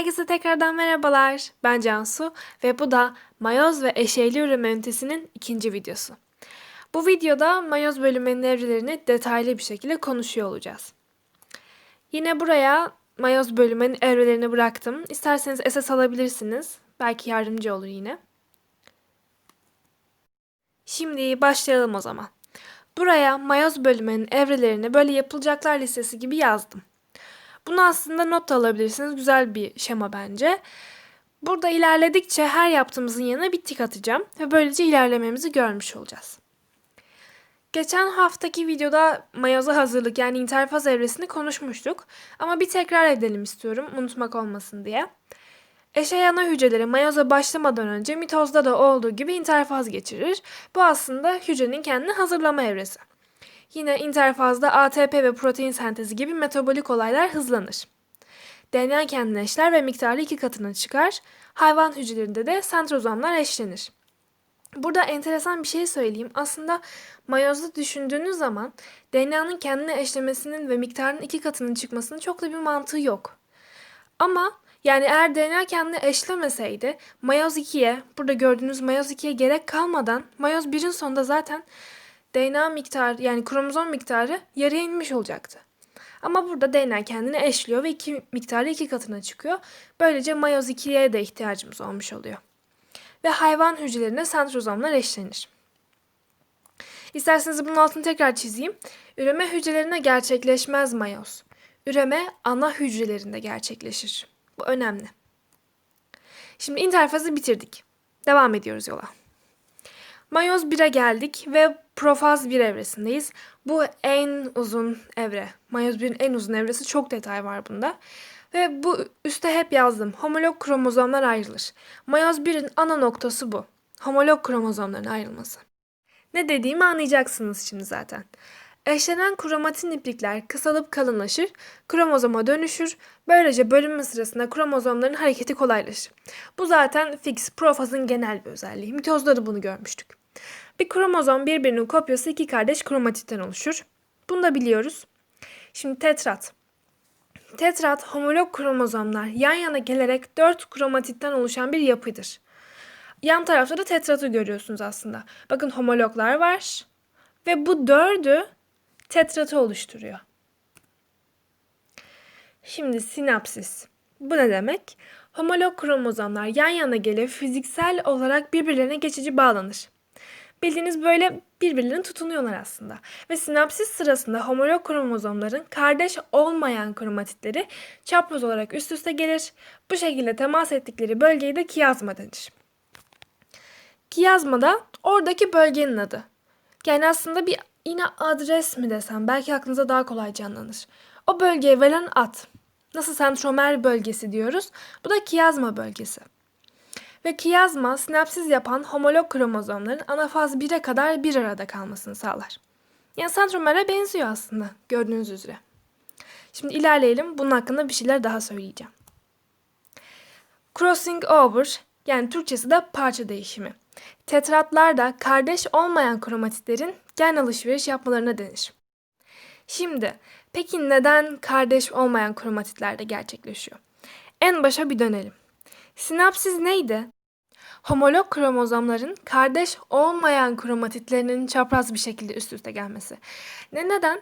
Herkese tekrardan merhabalar. Ben Cansu ve bu da mayoz ve eşeyli üreme ünitesinin ikinci videosu. Bu videoda mayoz bölümünün evrelerini detaylı bir şekilde konuşuyor olacağız. Yine buraya mayoz bölümünün evrelerini bıraktım. İsterseniz SS alabilirsiniz. Belki yardımcı olur yine. Şimdi başlayalım o zaman. Buraya mayoz bölümünün evrelerini böyle yapılacaklar listesi gibi yazdım. Bunu aslında not da alabilirsiniz. Güzel bir şema bence. Burada ilerledikçe her yaptığımızın yanına bir tik atacağım ve böylece ilerlememizi görmüş olacağız. Geçen haftaki videoda mayoza hazırlık yani interfaz evresini konuşmuştuk. Ama bir tekrar edelim istiyorum unutmak olmasın diye. Eşey ana hücreleri mayoza başlamadan önce mitozda da olduğu gibi interfaz geçirir. Bu aslında hücrenin kendini hazırlama evresi. Yine interfazda ATP ve protein sentezi gibi metabolik olaylar hızlanır. DNA kendini eşler ve miktarı iki katına çıkar. Hayvan hücrelerinde de sentrozomlar eşlenir. Burada enteresan bir şey söyleyeyim. Aslında mayozda düşündüğünüz zaman DNA'nın kendine eşlemesinin ve miktarının iki katının çıkmasının çok da bir mantığı yok. Ama yani eğer DNA kendini eşlemeseydi mayoz 2'ye, burada gördüğünüz mayoz 2'ye gerek kalmadan mayoz 1'in sonunda zaten DNA miktarı yani kromozom miktarı yarıya inmiş olacaktı. Ama burada DNA kendini eşliyor ve iki miktarı iki katına çıkıyor. Böylece mayoz 2'ye de ihtiyacımız olmuş oluyor. Ve hayvan hücrelerine sentrozomlar eşlenir. İsterseniz bunun altını tekrar çizeyim. Üreme hücrelerine gerçekleşmez mayoz. Üreme ana hücrelerinde gerçekleşir. Bu önemli. Şimdi interfazı bitirdik. Devam ediyoruz yola. Mayoz 1'e geldik ve profaz 1 evresindeyiz. Bu en uzun evre. Mayoz 1'in en uzun evresi çok detay var bunda. Ve bu üstte hep yazdım. Homolog kromozomlar ayrılır. Mayoz 1'in ana noktası bu. Homolog kromozomların ayrılması. Ne dediğimi anlayacaksınız şimdi zaten. Eşlenen kromatin iplikler kısalıp kalınlaşır, kromozoma dönüşür. Böylece bölünme sırasında kromozomların hareketi kolaylaşır. Bu zaten fix profazın genel bir özelliği. Mitozda da bunu görmüştük. Bir kromozom birbirinin kopyası iki kardeş kromatitten oluşur. Bunu da biliyoruz. Şimdi tetrat. Tetrat homolog kromozomlar yan yana gelerek dört kromatitten oluşan bir yapıdır. Yan tarafta da tetratı görüyorsunuz aslında. Bakın homologlar var ve bu dördü tetratı oluşturuyor. Şimdi sinapsis. Bu ne demek? Homolog kromozomlar yan yana gelip fiziksel olarak birbirlerine geçici bağlanır. Bildiğiniz böyle birbirlerine tutunuyorlar aslında. Ve sinapsis sırasında homolog kromozomların kardeş olmayan kromatitleri çapraz olarak üst üste gelir. Bu şekilde temas ettikleri bölgeyi de kiyazma denir. Kiyazma da oradaki bölgenin adı. Yani aslında bir yine adres mi desem belki aklınıza daha kolay canlanır. O bölgeye verilen ad. Nasıl sentromer bölgesi diyoruz. Bu da kiyazma bölgesi. Ve kiyazma sinapsiz yapan homolog kromozomların anafaz 1'e kadar bir arada kalmasını sağlar. Yani sentromere benziyor aslında gördüğünüz üzere. Şimdi ilerleyelim. Bunun hakkında bir şeyler daha söyleyeceğim. Crossing over yani Türkçesi de parça değişimi. Tetratlarda kardeş olmayan kromatitlerin gen alışveriş yapmalarına denir. Şimdi peki neden kardeş olmayan kromatitlerde gerçekleşiyor? En başa bir dönelim. Sinapsiz neydi? Homolog kromozomların kardeş olmayan kromatitlerinin çapraz bir şekilde üst üste gelmesi. Ne neden?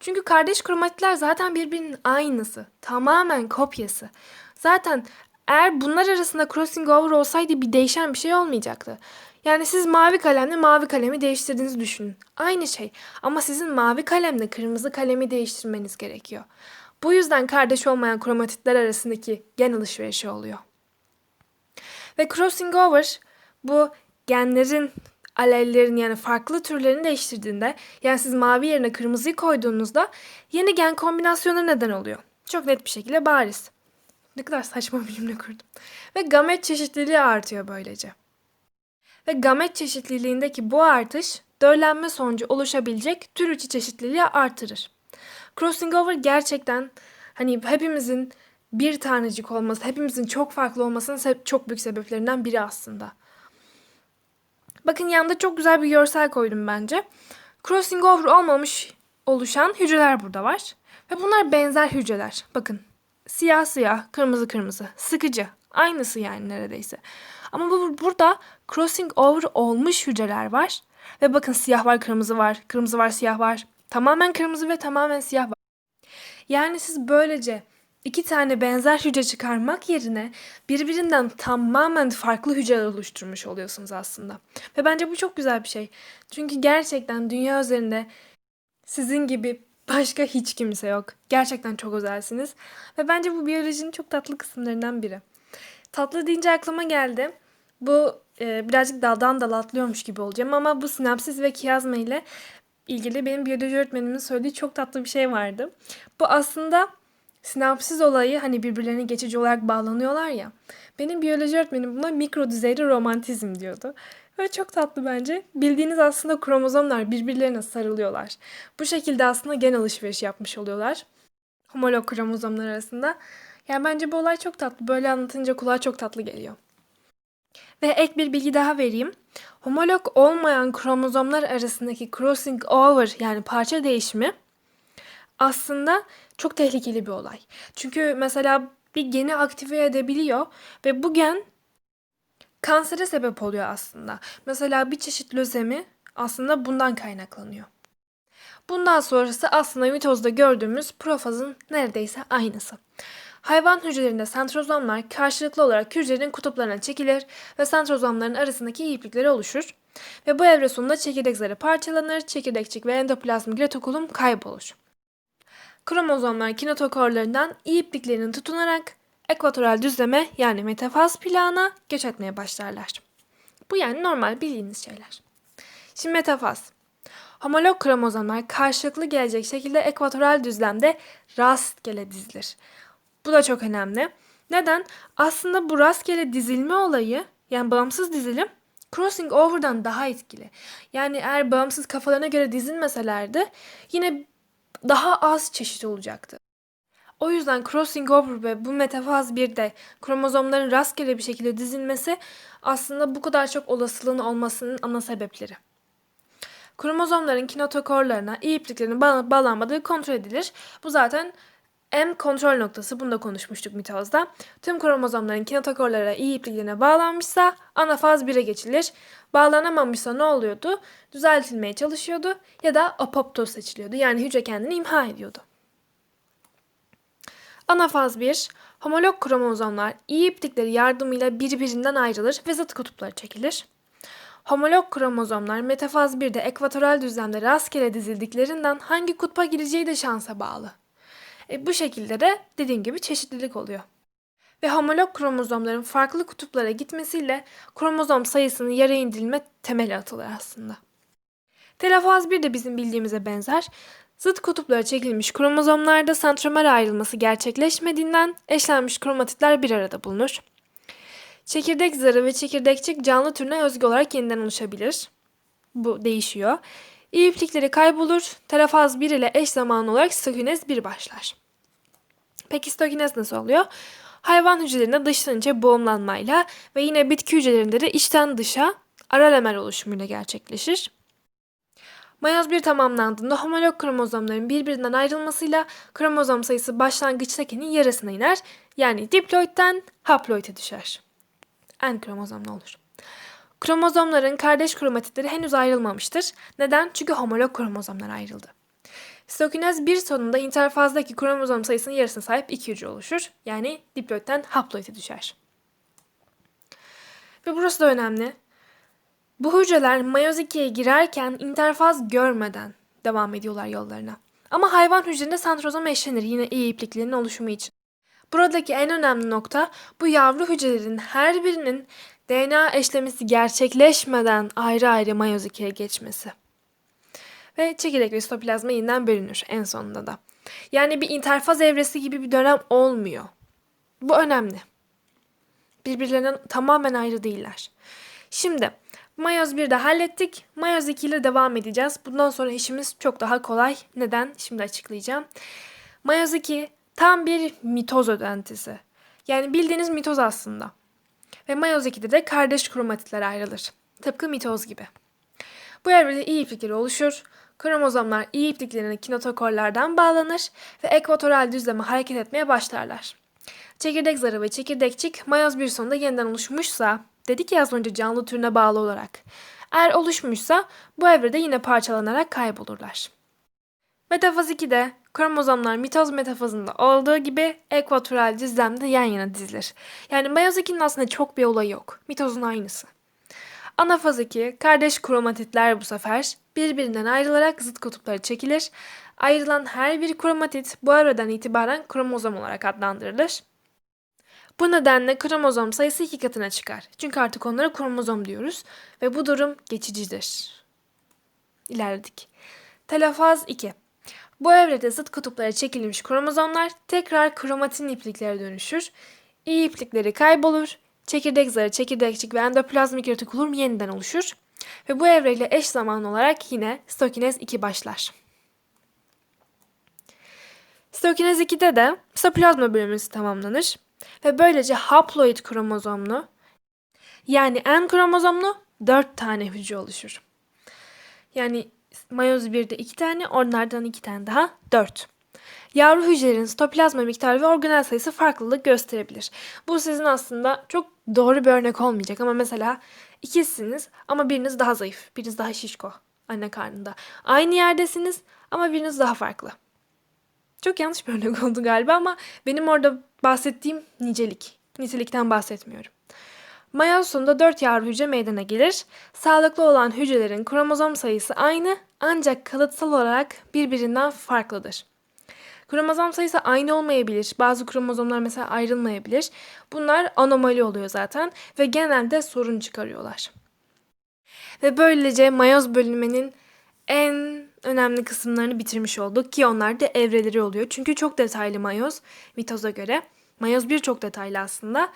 Çünkü kardeş kromatitler zaten birbirinin aynısı, tamamen kopyası. Zaten eğer bunlar arasında crossing over olsaydı bir değişen bir şey olmayacaktı. Yani siz mavi kalemle mavi kalemi değiştirdiğinizi düşünün. Aynı şey ama sizin mavi kalemle kırmızı kalemi değiştirmeniz gerekiyor. Bu yüzden kardeş olmayan kromatitler arasındaki gen alışverişi oluyor. Ve crossing over bu genlerin alellerin yani farklı türlerini değiştirdiğinde yani siz mavi yerine kırmızıyı koyduğunuzda yeni gen kombinasyonu neden oluyor. Çok net bir şekilde bariz. Ne kadar saçma bir cümle kurdum. Ve gamet çeşitliliği artıyor böylece. Ve gamet çeşitliliğindeki bu artış döllenme sonucu oluşabilecek tür içi çeşitliliği artırır. Crossing over gerçekten hani hepimizin bir tanecik olması, hepimizin çok farklı olmasının çok büyük sebeplerinden biri aslında. Bakın yanında çok güzel bir görsel koydum bence. Crossing over olmamış oluşan hücreler burada var. Ve bunlar benzer hücreler. Bakın siyah siyah, kırmızı kırmızı. Sıkıcı. Aynısı yani neredeyse. Ama bu burada crossing over olmuş hücreler var. Ve bakın siyah var, kırmızı var, kırmızı var, siyah var. Tamamen kırmızı ve tamamen siyah var. Yani siz böylece iki tane benzer hücre çıkarmak yerine birbirinden tamamen farklı hücreler oluşturmuş oluyorsunuz aslında. Ve bence bu çok güzel bir şey. Çünkü gerçekten dünya üzerinde sizin gibi başka hiç kimse yok. Gerçekten çok özelsiniz. Ve bence bu biyolojinin çok tatlı kısımlarından biri. Tatlı deyince aklıma geldi. Bu e, birazcık daldan dala atlıyormuş gibi olacağım ama bu sinapsis ve kiyazma ile ilgili benim biyoloji öğretmenimin söylediği çok tatlı bir şey vardı. Bu aslında sinapsiz olayı hani birbirlerine geçici olarak bağlanıyorlar ya. Benim biyoloji öğretmenim buna mikro düzeyde romantizm diyordu. Ve çok tatlı bence. Bildiğiniz aslında kromozomlar birbirlerine sarılıyorlar. Bu şekilde aslında gen alışveriş yapmış oluyorlar. Homolog kromozomlar arasında. Yani bence bu olay çok tatlı. Böyle anlatınca kulağa çok tatlı geliyor. Ve ek bir bilgi daha vereyim. Homolog olmayan kromozomlar arasındaki crossing over yani parça değişimi aslında çok tehlikeli bir olay. Çünkü mesela bir geni aktive edebiliyor ve bu gen kansere sebep oluyor aslında. Mesela bir çeşit lösemi aslında bundan kaynaklanıyor. Bundan sonrası aslında mitozda gördüğümüz profazın neredeyse aynısı. Hayvan hücrelerinde sentrozomlar karşılıklı olarak hücrenin kutuplarına çekilir ve sentrozomların arasındaki iplikleri oluşur. Ve bu evre sonunda çekirdek zarı parçalanır, çekirdekçik ve endoplazmik retokulum kaybolur. Kromozomlar kinotokorlarından iyi ipliklerinin tutunarak ekvatoral düzleme yani metafaz plana göç etmeye başlarlar. Bu yani normal bildiğiniz şeyler. Şimdi metafaz. Homolog kromozomlar karşılıklı gelecek şekilde ekvatoral düzlemde rastgele dizilir. Bu da çok önemli. Neden? Aslında bu rastgele dizilme olayı yani bağımsız dizilim crossing over'dan daha etkili. Yani eğer bağımsız kafalarına göre dizilmeselerdi yine daha az çeşit olacaktı. O yüzden crossing over ve bu metafaz 1'de kromozomların rastgele bir şekilde dizilmesi aslında bu kadar çok olasılığın olmasının ana sebepleri. Kromozomların kinotokorlarına iyi ipliklerin bağ- bağlanmadığı kontrol edilir. Bu zaten M kontrol noktası. Bunu da konuşmuştuk mitozda. Tüm kromozomların kinotokorlara iyi ipliklerine bağlanmışsa anafaz 1'e geçilir. Bağlanamamışsa ne oluyordu? Düzeltilmeye çalışıyordu ya da apoptoz seçiliyordu. Yani hücre kendini imha ediyordu. Anafaz 1, homolog kromozomlar iyi iplikleri yardımıyla birbirinden ayrılır ve zıt kutuplara çekilir. Homolog kromozomlar metafaz 1'de ekvatoral düzlemde rastgele dizildiklerinden hangi kutba gireceği de şansa bağlı. E, bu şekilde de dediğim gibi çeşitlilik oluyor. Ve homolog kromozomların farklı kutuplara gitmesiyle kromozom sayısının yarı indirilme temeli atılır aslında. Telafaz 1 de bizim bildiğimize benzer. Zıt kutuplara çekilmiş kromozomlarda santromer ayrılması gerçekleşmediğinden eşlenmiş kromatitler bir arada bulunur. Çekirdek zarı ve çekirdekçik canlı türüne özgü olarak yeniden oluşabilir. Bu değişiyor. İyi iplikleri kaybolur. Telafaz 1 ile eş zamanlı olarak sitokinez 1 başlar. Peki sitokinez nasıl oluyor? Hayvan hücrelerinde dıştan içe boğumlanmayla ve yine bitki hücrelerinde de içten dışa aralemer oluşumuyla gerçekleşir. Mayoz 1 tamamlandığında homolog kromozomların birbirinden ayrılmasıyla kromozom sayısı başlangıçtakinin yarısına iner. Yani diploidten haploide düşer. N kromozomlu olur. Kromozomların kardeş kromatitleri henüz ayrılmamıştır. Neden? Çünkü homolog kromozomlar ayrıldı. Sitokinez 1 sonunda interfazdaki kromozom sayısının yarısına sahip iki hücre oluşur. Yani diploidten haploide düşer. Ve burası da önemli. Bu hücreler mayoz 2'ye girerken interfaz görmeden devam ediyorlar yollarına. Ama hayvan hücrelerinde santrozom eşlenir yine iyi ipliklerin oluşumu için. Buradaki en önemli nokta bu yavru hücrelerin her birinin DNA eşlemesi gerçekleşmeden ayrı ayrı mayoz 2'ye geçmesi. Ve çekirdek ve sitoplazma yeniden bölünür en sonunda da. Yani bir interfaz evresi gibi bir dönem olmuyor. Bu önemli. Birbirlerinden tamamen ayrı değiller. Şimdi Mayoz 1'de hallettik. Mayoz 2 ile devam edeceğiz. Bundan sonra işimiz çok daha kolay. Neden? Şimdi açıklayacağım. Mayoz 2 tam bir mitoz ödentisi. Yani bildiğiniz mitoz aslında. Ve mayoz 2'de de kardeş kromatitler ayrılır. Tıpkı mitoz gibi. Bu evrede iyi iplikleri oluşur. Kromozomlar iyi ipliklerine kinotokorlardan bağlanır ve ekvatoral düzleme hareket etmeye başlarlar. Çekirdek zarı ve çekirdekçik mayoz bir sonunda yeniden oluşmuşsa, dedik ya az önce canlı türüne bağlı olarak. Eğer oluşmuşsa bu evrede yine parçalanarak kaybolurlar. Metafaz 2'de kromozomlar mitoz metafazında olduğu gibi ekvatoral düzlemde yan yana dizilir. Yani mayoz 2'nin aslında çok bir olayı yok. Mitozun aynısı. Anafaz 2, kardeş kromatitler bu sefer birbirinden ayrılarak zıt kutuplara çekilir. Ayrılan her bir kromatit bu evreden itibaren kromozom olarak adlandırılır. Bu nedenle kromozom sayısı iki katına çıkar. Çünkü artık onlara kromozom diyoruz ve bu durum geçicidir. İlerledik. Telofaz 2. Bu evrede zıt kutuplara çekilmiş kromozomlar tekrar kromatin ipliklere dönüşür. İyi iplikleri kaybolur. Çekirdek zarı, çekirdekçik ve endoplazmik retikulum yeniden oluşur. Ve bu evreyle eş zamanlı olarak yine stokinez 2 başlar. Stokinez 2'de de sitoplazma bölünmesi tamamlanır ve böylece haploid kromozomlu yani N kromozomlu 4 tane hücre oluşur. Yani mayoz 1'de 2 tane, onlardan 2 tane daha 4. Yavru hücrelerin sitoplazma miktarı ve organel sayısı farklılık gösterebilir. Bu sizin aslında çok doğru bir örnek olmayacak ama mesela ikizsiniz ama biriniz daha zayıf, biriniz daha şişko anne karnında. Aynı yerdesiniz ama biriniz daha farklı. Çok yanlış bir örnek oldu galiba ama benim orada bahsettiğim nicelik. Nitelikten bahsetmiyorum. Mayoz sonunda 4 yavru hücre meydana gelir. Sağlıklı olan hücrelerin kromozom sayısı aynı ancak kalıtsal olarak birbirinden farklıdır. Kromozom sayısı aynı olmayabilir. Bazı kromozomlar mesela ayrılmayabilir. Bunlar anomali oluyor zaten ve genelde sorun çıkarıyorlar. Ve böylece mayoz bölünmenin en önemli kısımlarını bitirmiş olduk ki onlar da evreleri oluyor. Çünkü çok detaylı mayoz mitoza göre. Mayoz bir çok detaylı aslında.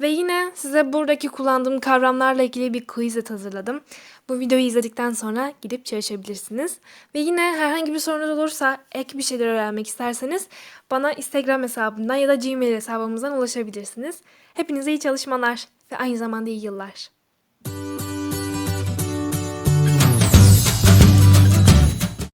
Ve yine size buradaki kullandığım kavramlarla ilgili bir quizet hazırladım. Bu videoyu izledikten sonra gidip çalışabilirsiniz. Ve yine herhangi bir sorunuz olursa, ek bir şeyler öğrenmek isterseniz bana Instagram hesabımdan ya da Gmail hesabımızdan ulaşabilirsiniz. Hepinize iyi çalışmalar ve aynı zamanda iyi yıllar.